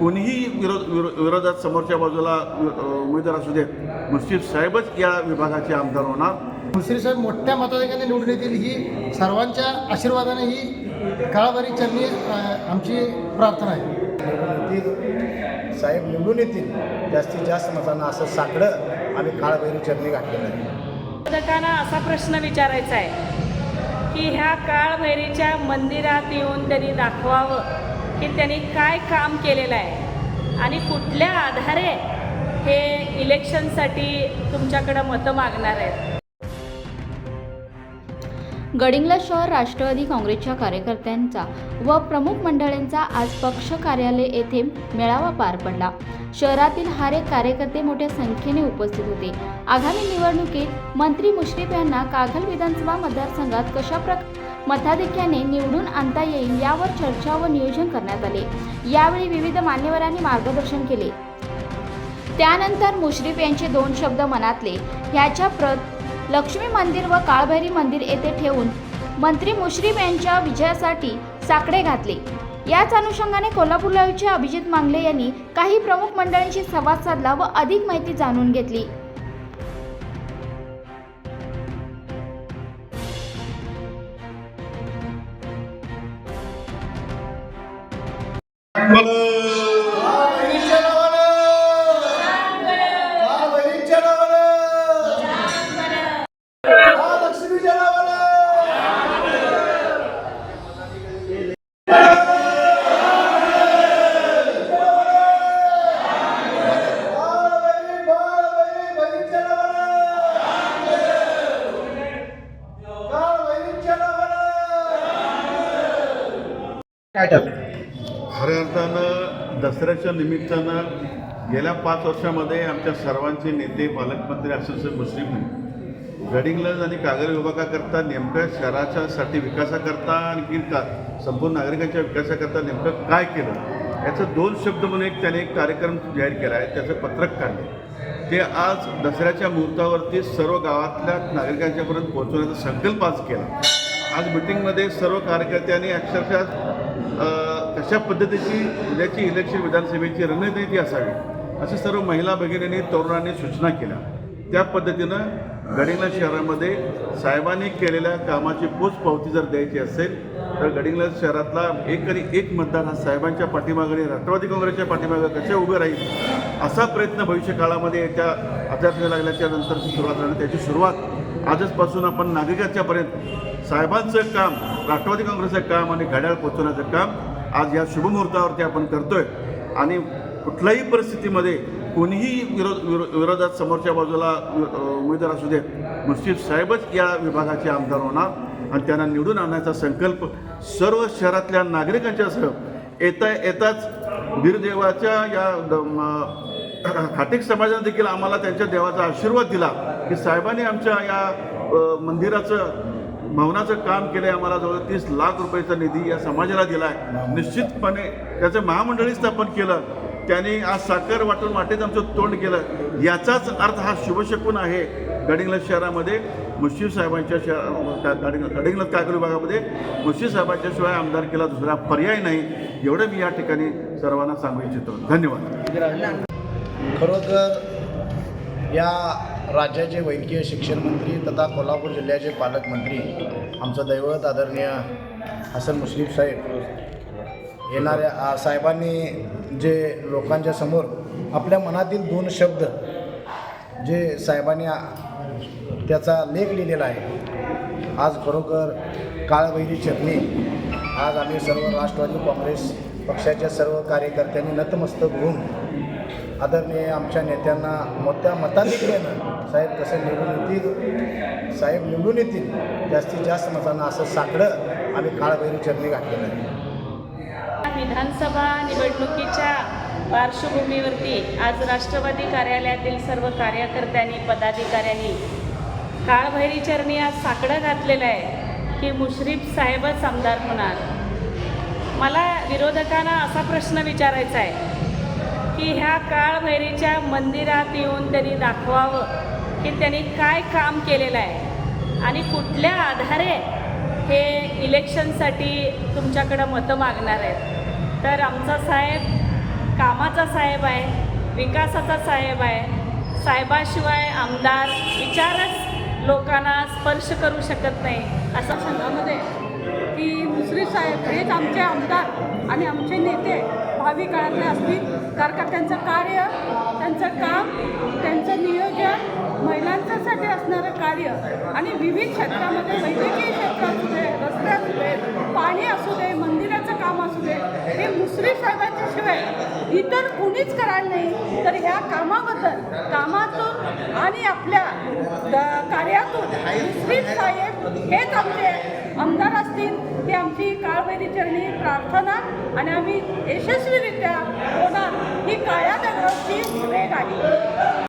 कोणीही विरोध विरो- विरोधात समोरच्या बाजूला उमेदवार असू देत मुश्रीफ साहेबच या विभागाचे आमदार होणार. मुश्री साहेब मोठ्या मताधिकाने निवडून येतील ही सर्वांच्या आशीर्वादाने ही काळाबारी चरणी आमची प्रार्थना आहे. साहेब निवडून येतील जास्तीत जास्त मतांना असं साकडं आम्ही काळभैरी चरणी घातलेलं आहे. विरोधकांना असा प्रश्न विचारायचा आहे की ह्या काळभैरीच्या मंदिरात येऊन त्यांनी दाखवावं. की त्यांनी काय काम केलेलं आहे आणि कुठल्या आधारे हे इलेक्शनसाठी तुमच्याकडं मतं मागणार आहेत? गडिंगला शहर राष्ट्रवादी काँग्रेसच्या कार्यकर्त्यांचा व प्रमुख मंडळींचा आज पक्ष कार्यालय येथे मेळावा पार पडला. शहरातील हारे कार्यकर्ते मोठ्या संख्येने उपस्थित होते. आगामी निवडणुकीत मंत्री मुश्रीफ यांना कागल विधानसभा मतदारसंघात कशा प्रक मताधिक्याने निवडून आणता येईल यावर चर्चा व नियोजन करण्यात आले. यावेळी विविध मान्यवरांनी मार्गदर्शन केले. त्यानंतर मुश्रीफ यांचे दोन शब्द मनातले. ह्याच्या प्रत लक्ष्मी मंदिर व काळभैरी मंदिर येथे ठेवून मंत्री मुश्रीफ यांच्या विजयासाठी साकडे घातले. याच अनुषंगाने कोल्हापूर लाईव्हचे अभिजित मांगले यांनी काही प्रमुख मंडळींशी संवाद साधला व अधिक माहिती जाणून घेतली. खऱ्या अर्थानं दसऱ्याच्या निमित्तानं गेल्या पाच वर्षामध्ये आमच्या सर्वांचे नेते पालकमंत्री असं मुस्लिम गडिंग्लज आणि कागल विभागाकरता नेमक्या शहराच्यासाठी विकासाकरता आणखी का संपूर्ण नागरिकांच्या विकासाकरता नेमकं काय केलं? याचं दोन शब्द म्हणून एक त्याने एक कार्यक्रम जाहीर केला आहे त्याचं पत्रक काढलं ते आज दसऱ्याच्या मुहूर्तावरती सर्व गावातल्या नागरिकांच्यापर्यंत पोहोचवण्याचा संकल्प आज केला आज मिटिंगमध्ये सर्व कार्यकर्त्यांनी अक्षरशः कशा पद्धतीची उद्याची इलेक्शन विधानसभेची रणनीती असावी असं सर्व महिला भगिनींनी तरुणांनी सूचना केल्या. त्या पद्धतीनं गडिंगला शहरामध्ये साहेबांनी केलेल्या कामाची पोचपावती जर द्यायची असेल तर गडिंगला शहरातला एक आणि एक मतदार हा साहेबांच्या पाठीमागे राष्ट्रवादी काँग्रेसच्या पाठीमागे कसे उभे राहील असा प्रयत्न भविष्य काळामध्ये याच्या आचारसंहिता लागल्याच्या नंतरची सुरुवात झाली त्याची सुरुवात आजचपासून आपण नागरिकांच्यापर्यंत साहेबांचं काम राष्ट्रवादी काँग्रेसचं काम आणि घड्याळ पोचवण्याचं काम आज या शुभमुहूर्तावरती आपण करतोय. आणि कुठल्याही परिस्थितीमध्ये कोणीही विरोध विरो विरोधात समोरच्या बाजूला उमेदवार असू देत मुश्रीफ साहेबच या विभागाचे आमदार होणार. आणि त्यांना निवडून आणण्याचा संकल्प सर्व शहरातल्या नागरिकांच्यासह येता येताच वीरदेवाच्या या खातिक समाजाने देखील आम्हाला त्यांच्या देवाचा आशीर्वाद दिला की साहेबांनी आमच्या या मंदिराचं भवनाचं काम केलं आहे आम्हाला जवळ तीस लाख रुपयाचा निधी या समाजाला दिला आहे निश्चितपणे त्याचं महामंडळी स्थापन केलं. त्यांनी आज साखर वाटून वाटेत आमचं तोंड केलं. याचाच अर्थ हा शुभशकून आहे गडिंगलज शहरामध्ये. मुश्रीफ साहेबांच्या शहरा गडिंगलज कागल विभागामध्ये. मुश्रीफ साहेबांच्या शिवाय आमदार केला दुसरा पर्याय नाही. एवढं मी या ठिकाणी सर्वांना सांगू इच्छितो. धन्यवाद. खरोखर या राज्याचे वैद्यकीय शिक्षण मंत्री तथा कोल्हापूर जिल्ह्याचे पालकमंत्री आमचं दैवत आदरणीय हसन मुश्रीफ साहेब येणाऱ्या साहेबांनी जे लोकांच्या समोर आपल्या मनातील दोन शब्द जे साहेबांनी त्याचा लेख लिहिलेला आहे. आज खरोखर काळवैरी चरणी आज आम्ही सर्व राष्ट्रवादी काँग्रेस पक्षाच्या सर्व कार्यकर्त्यांनी नतमस्तक होऊन आदरणीय आमच्या नेत्यांना मोठ्या मताधिक्यानं साहेब तसं निवडून येतील साहेब निवडून येतील जास्तीत जास्त मतांना असं साकडं आम्ही काळभैरी चरणी घातलेलं आहे. विधानसभा निवडणुकीच्या पार्श्वभूमीवरती आज राष्ट्रवादी कार्यालयातील सर्व कार्यकर्त्यांनी पदाधिकाऱ्यांनी काळभैरी चरणी आज साकडं घातलेलं आहे की मुश्रीफ साहेबच आमदार होणार. मला विरोधकांना असा प्रश्न विचारायचा आहे की ह्या काळभैरीच्या मंदिरात येऊन त्यांनी दाखवावं की त्यांनी काय काम केलेलं आहे आणि कुठल्या आधारे हे इलेक्शनसाठी तुमच्याकडं मतं मागणार आहेत. तर आमचा साहेब कामाचा साहेब आहे विकासाचा साहेब आहे साहेबाशिवाय आमदार विचारच लोकांना स्पर्श करू शकत नाही असं संघामध्ये की दुसरे साहेब हेच आमचे आमदार आणि आमचे नेते भावी काळातले असतील कारण का त्यांचं कार्य त्यांचं काम त्यांचं नियोजन महिलांच्यासाठी असणारं कार्य. आणि विविध क्षेत्रामध्ये वैद्यकीय क्षेत्र असू दे रस्ते असू दे पाणी असू दे मंदिराचं काम असू दे हे मुसरी साहेबांच्या शिवाय इतर कुणीच करायला नाही. तर ह्या कामाबद्दल कामातून आणि आपल्या कार्यातून मुसरी साहेब हेच आमचे आमदार असतील ही आमची काळभैरीचरणी प्रार्थना आणि आम्ही यशस्वीरित्या होणार ही काळ्या दगडाची वेग आहे.